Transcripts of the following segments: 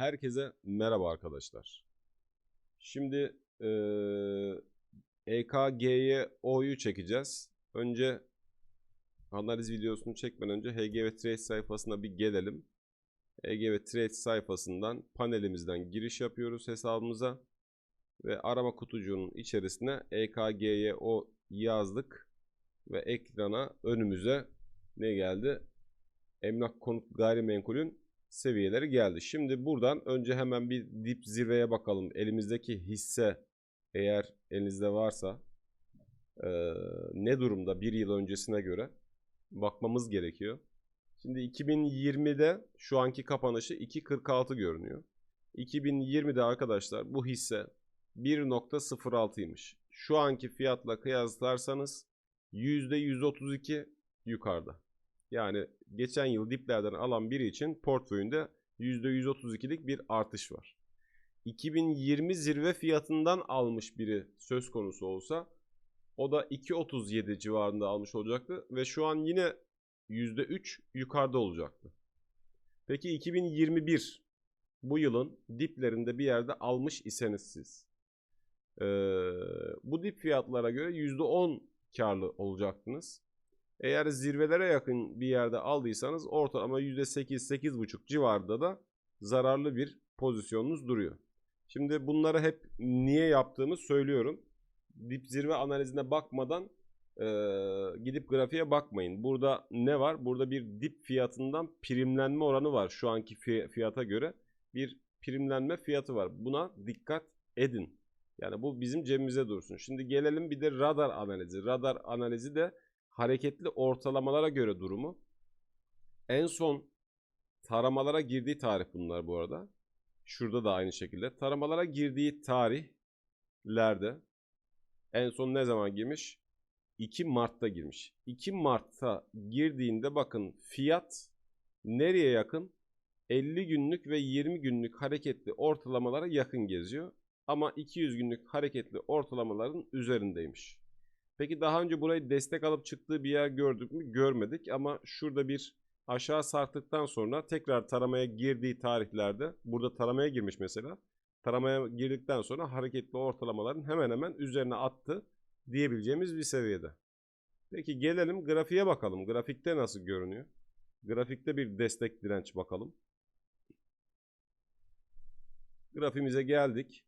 Herkese merhaba arkadaşlar. Şimdi eee EKG'ye O'yu çekeceğiz. Önce analiz videosunu çekmeden önce HGV Trade sayfasına bir gelelim. HGV Trade sayfasından panelimizden giriş yapıyoruz hesabımıza. Ve arama kutucuğunun içerisine EKG'ye O yazdık. Ve ekrana önümüze ne geldi? Emlak konut gayrimenkulün seviyeleri geldi. Şimdi buradan önce hemen bir dip zirveye bakalım. Elimizdeki hisse eğer elinizde varsa eee, ne durumda bir yıl öncesine göre bakmamız gerekiyor. Şimdi 2020'de şu anki kapanışı 2.46 görünüyor. 2020'de arkadaşlar bu hisse 1.06'ymış. Şu anki fiyatla kıyaslarsanız %132 yukarıda. Yani geçen yıl diplerden alan biri için portföyünde %132'lik bir artış var. 2020 zirve fiyatından almış biri söz konusu olsa o da 2.37 civarında almış olacaktı ve şu an yine %3 yukarıda olacaktı. Peki 2021 bu yılın diplerinde bir yerde almış iseniz siz ee, bu dip fiyatlara göre %10 karlı olacaktınız. Eğer zirvelere yakın bir yerde aldıysanız ortalama %8-8,5 civarında da zararlı bir pozisyonunuz duruyor. Şimdi bunları hep niye yaptığımı söylüyorum. Dip zirve analizine bakmadan e, gidip grafiğe bakmayın. Burada ne var? Burada bir dip fiyatından primlenme oranı var. Şu anki fi- fiyata göre bir primlenme fiyatı var. Buna dikkat edin. Yani bu bizim cebimize dursun. Şimdi gelelim bir de radar analizi. Radar analizi de hareketli ortalamalara göre durumu. En son taramalara girdiği tarih bunlar bu arada. Şurada da aynı şekilde. Taramalara girdiği tarihlerde en son ne zaman girmiş? 2 Mart'ta girmiş. 2 Mart'ta girdiğinde bakın fiyat nereye yakın? 50 günlük ve 20 günlük hareketli ortalamalara yakın geziyor. Ama 200 günlük hareketli ortalamaların üzerindeymiş. Peki daha önce burayı destek alıp çıktığı bir yer gördük mü? Görmedik ama şurada bir aşağı sarktıktan sonra tekrar taramaya girdiği tarihlerde burada taramaya girmiş mesela. Taramaya girdikten sonra hareketli ortalamaların hemen hemen üzerine attı diyebileceğimiz bir seviyede. Peki gelelim grafiğe bakalım. Grafikte nasıl görünüyor? Grafikte bir destek direnç bakalım. Grafimize geldik.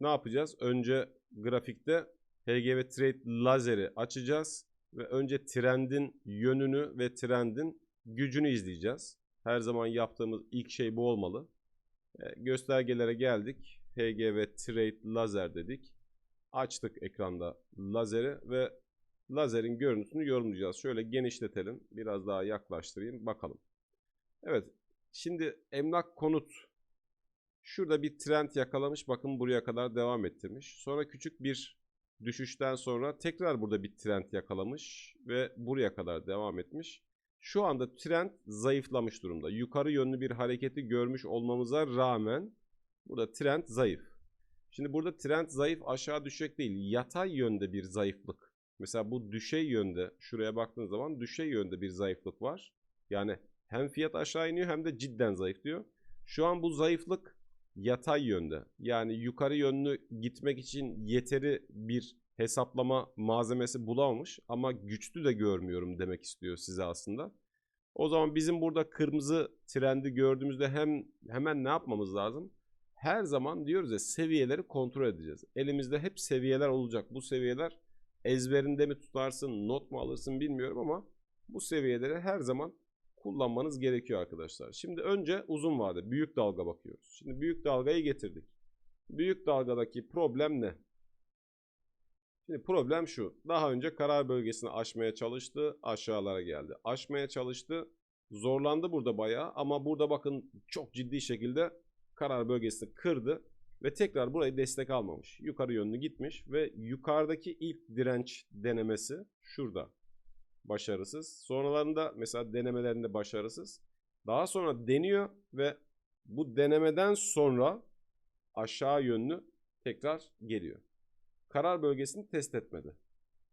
Ne yapacağız? Önce grafikte HGV Trade lazeri açacağız ve önce trendin yönünü ve trendin gücünü izleyeceğiz. Her zaman yaptığımız ilk şey bu olmalı. E, göstergelere geldik. HGV Trade lazer dedik. Açtık ekranda lazeri ve lazerin görüntüsünü yorumlayacağız. Şöyle genişletelim. Biraz daha yaklaştırayım. Bakalım. Evet. Şimdi emlak konut şurada bir trend yakalamış. Bakın buraya kadar devam ettirmiş. Sonra küçük bir düşüşten sonra tekrar burada bir trend yakalamış ve buraya kadar devam etmiş. Şu anda trend zayıflamış durumda. Yukarı yönlü bir hareketi görmüş olmamıza rağmen burada trend zayıf. Şimdi burada trend zayıf aşağı düşecek değil. Yatay yönde bir zayıflık. Mesela bu düşey yönde şuraya baktığınız zaman düşey yönde bir zayıflık var. Yani hem fiyat aşağı iniyor hem de cidden zayıflıyor. Şu an bu zayıflık yatay yönde. Yani yukarı yönlü gitmek için yeteri bir hesaplama malzemesi bulamamış ama güçlü de görmüyorum demek istiyor size aslında. O zaman bizim burada kırmızı trendi gördüğümüzde hem hemen ne yapmamız lazım? Her zaman diyoruz ya seviyeleri kontrol edeceğiz. Elimizde hep seviyeler olacak. Bu seviyeler ezberinde mi tutarsın, not mu alırsın bilmiyorum ama bu seviyeleri her zaman kullanmanız gerekiyor arkadaşlar. Şimdi önce uzun vade büyük dalga bakıyoruz. Şimdi büyük dalgayı getirdik. Büyük dalgadaki problem ne? Şimdi problem şu. Daha önce karar bölgesini aşmaya çalıştı. Aşağılara geldi. Aşmaya çalıştı. Zorlandı burada bayağı ama burada bakın çok ciddi şekilde karar bölgesini kırdı ve tekrar burayı destek almamış. Yukarı yönlü gitmiş ve yukarıdaki ilk direnç denemesi şurada başarısız. Sonralarında mesela denemelerinde başarısız. Daha sonra deniyor ve bu denemeden sonra aşağı yönlü tekrar geliyor. Karar bölgesini test etmedi.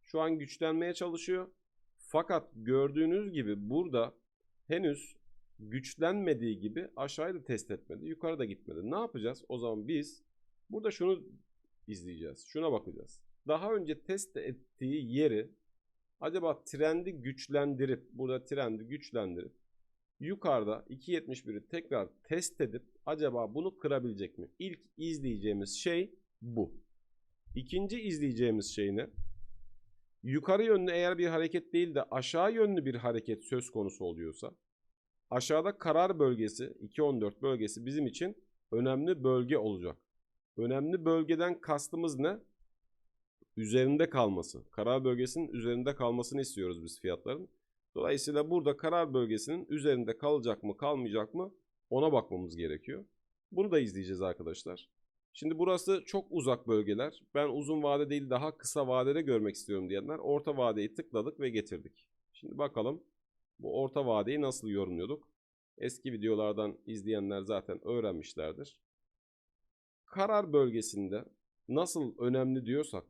Şu an güçlenmeye çalışıyor. Fakat gördüğünüz gibi burada henüz güçlenmediği gibi aşağıyı da test etmedi. Yukarı da gitmedi. Ne yapacağız? O zaman biz burada şunu izleyeceğiz. Şuna bakacağız. Daha önce test ettiği yeri acaba trendi güçlendirip burada trendi güçlendirip yukarıda 2.71'i tekrar test edip acaba bunu kırabilecek mi? İlk izleyeceğimiz şey bu. İkinci izleyeceğimiz şey ne? Yukarı yönlü eğer bir hareket değil de aşağı yönlü bir hareket söz konusu oluyorsa aşağıda karar bölgesi 2.14 bölgesi bizim için önemli bölge olacak. Önemli bölgeden kastımız ne? Üzerinde kalması. Karar bölgesinin üzerinde kalmasını istiyoruz biz fiyatların. Dolayısıyla burada karar bölgesinin üzerinde kalacak mı kalmayacak mı ona bakmamız gerekiyor. Bunu da izleyeceğiz arkadaşlar. Şimdi burası çok uzak bölgeler. Ben uzun vade değil daha kısa vadede görmek istiyorum diyenler orta vadeyi tıkladık ve getirdik. Şimdi bakalım bu orta vadeyi nasıl yorumluyorduk? Eski videolardan izleyenler zaten öğrenmişlerdir. Karar bölgesinde nasıl önemli diyorsak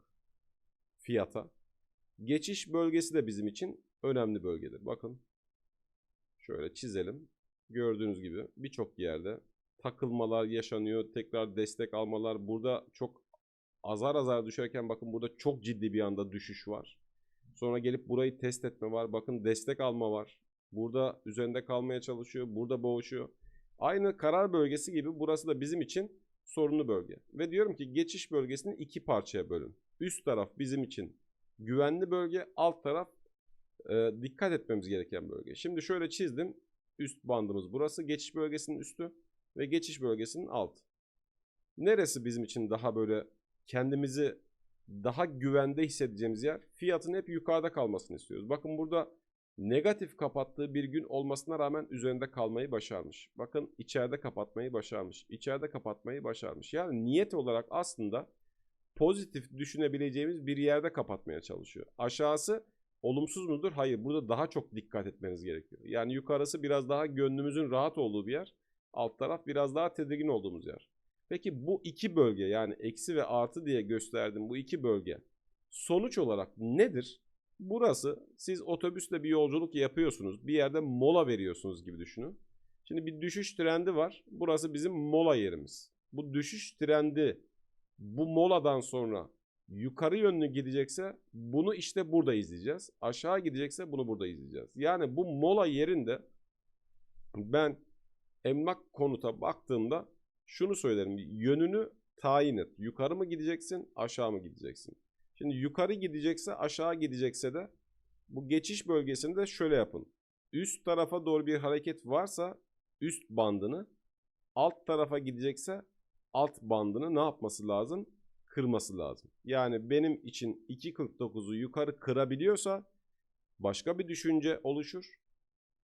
fiyata geçiş bölgesi de bizim için önemli bölgedir. Bakın şöyle çizelim. Gördüğünüz gibi birçok yerde takılmalar yaşanıyor. Tekrar destek almalar. Burada çok azar azar düşerken bakın burada çok ciddi bir anda düşüş var. Sonra gelip burayı test etme var. Bakın destek alma var. Burada üzerinde kalmaya çalışıyor. Burada boğuşuyor. Aynı karar bölgesi gibi burası da bizim için sorunlu bölge. Ve diyorum ki geçiş bölgesini iki parçaya bölün. Üst taraf bizim için güvenli bölge. Alt taraf e, dikkat etmemiz gereken bölge. Şimdi şöyle çizdim. Üst bandımız burası. Geçiş bölgesinin üstü ve geçiş bölgesinin altı. Neresi bizim için daha böyle kendimizi daha güvende hissedeceğimiz yer? Fiyatın hep yukarıda kalmasını istiyoruz. Bakın burada negatif kapattığı bir gün olmasına rağmen üzerinde kalmayı başarmış. Bakın içeride kapatmayı başarmış. İçeride kapatmayı başarmış. Yani niyet olarak aslında pozitif düşünebileceğimiz bir yerde kapatmaya çalışıyor. Aşağısı olumsuz mudur? Hayır. Burada daha çok dikkat etmeniz gerekiyor. Yani yukarısı biraz daha gönlümüzün rahat olduğu bir yer. Alt taraf biraz daha tedirgin olduğumuz yer. Peki bu iki bölge yani eksi ve artı diye gösterdim bu iki bölge sonuç olarak nedir? Burası siz otobüsle bir yolculuk yapıyorsunuz. Bir yerde mola veriyorsunuz gibi düşünün. Şimdi bir düşüş trendi var. Burası bizim mola yerimiz. Bu düşüş trendi bu moladan sonra yukarı yönlü gidecekse bunu işte burada izleyeceğiz. Aşağı gidecekse bunu burada izleyeceğiz. Yani bu mola yerinde ben emlak konuta baktığımda şunu söylerim. Yönünü tayin et. Yukarı mı gideceksin, aşağı mı gideceksin? Şimdi yukarı gidecekse, aşağı gidecekse de bu geçiş bölgesinde şöyle yapın. Üst tarafa doğru bir hareket varsa üst bandını, alt tarafa gidecekse alt bandını ne yapması lazım? Kırması lazım. Yani benim için 2.49'u yukarı kırabiliyorsa başka bir düşünce oluşur.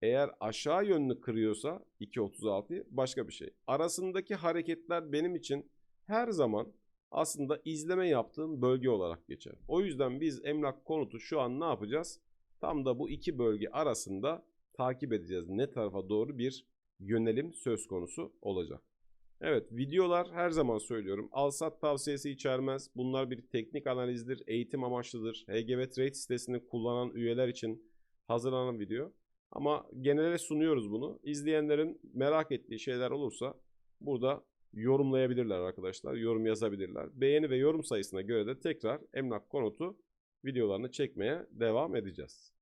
Eğer aşağı yönlü kırıyorsa 2.36 başka bir şey. Arasındaki hareketler benim için her zaman aslında izleme yaptığım bölge olarak geçer. O yüzden biz emlak konutu şu an ne yapacağız? Tam da bu iki bölge arasında takip edeceğiz. Ne tarafa doğru bir yönelim söz konusu olacak. Evet videolar her zaman söylüyorum. Alsat tavsiyesi içermez. Bunlar bir teknik analizdir, eğitim amaçlıdır. HGV Trade sitesini kullanan üyeler için hazırlanan video. Ama genele sunuyoruz bunu. İzleyenlerin merak ettiği şeyler olursa burada yorumlayabilirler arkadaşlar. Yorum yazabilirler. Beğeni ve yorum sayısına göre de tekrar emlak konutu videolarını çekmeye devam edeceğiz.